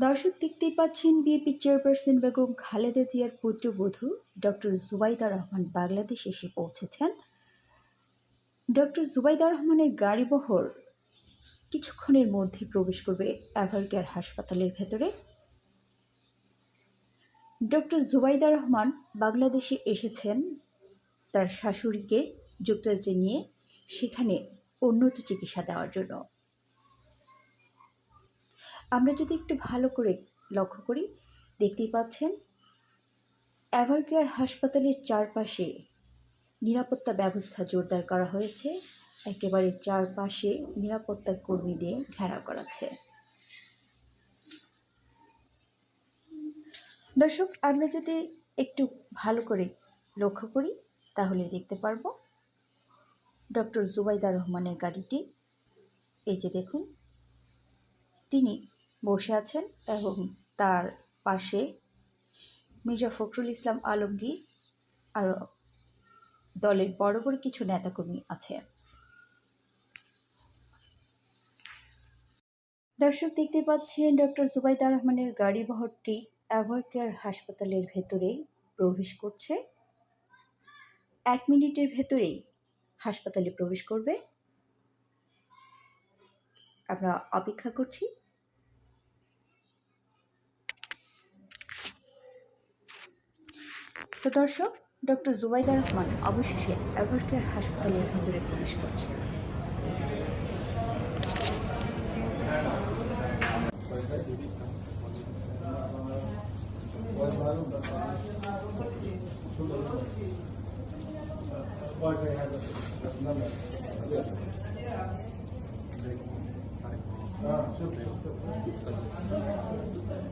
দর্শক দেখতেই পাচ্ছেন বিএনপি চেয়ারপারসন বেগম খালেদা জিয়ার পুত্রবধূ ডক্টর জুবাইদা রহমান বাংলাদেশ এসে পৌঁছেছেন। ডক্টর জুবাইদা রহমানের গাড়িবহর কিছুক্ষণের মধ্যে প্রবেশ করবে এভারকেয়ার হাসপাতালের ভেতরে। ডক্টর জুবাইদা রহমান বাংলাদেশে এসেছেন তার শাশুড়িকে যুক্তরাজ্যে নিয়ে, সেখানে উন্নত চিকিৎসা দেওয়ার জন্য। আমরা যদি একটু ভালো করে লক্ষ্য করি, দেখতেই পাচ্ছেন এভারকেয়ার হাসপাতালের চারপাশে নিরাপত্তা ব্যবস্থা জোরদার করা হয়েছে। একেবারে চারপাশে নিরাপত্তা কর্মী দিয়ে ঘেরাও করাছে দর্শক, আমরা যদি একটু ভালো করে লক্ষ্য করি, তাহলে দেখতে পারব ডক্টর জুবাইদা রহমানের গাড়িটি। এই যে দেখুন, তিনি বসে আছেন এবং তার পাশে মির্জা ফখরুল ইসলাম আলমগীর আর দলের বড় বড় কিছু নেতাকর্মী আছে। দর্শক, দেখতে পাচ্ছেন ডক্টর জুবাইদা রহমানের গাড়ি বহরটি অ্যাভারকেয়ার হাসপাতালের ভেতরে প্রবেশ করছে। এক মিনিটের ভেতরেই হাসপাতালে প্রবেশ করবে। আমরা অপেক্ষা করছি তো দর্শক ডক্টর জুবাইদা রহমান অবশেষে এভারকেয়ার হাসপাতালের ভেতরে প্রবেশ করছে।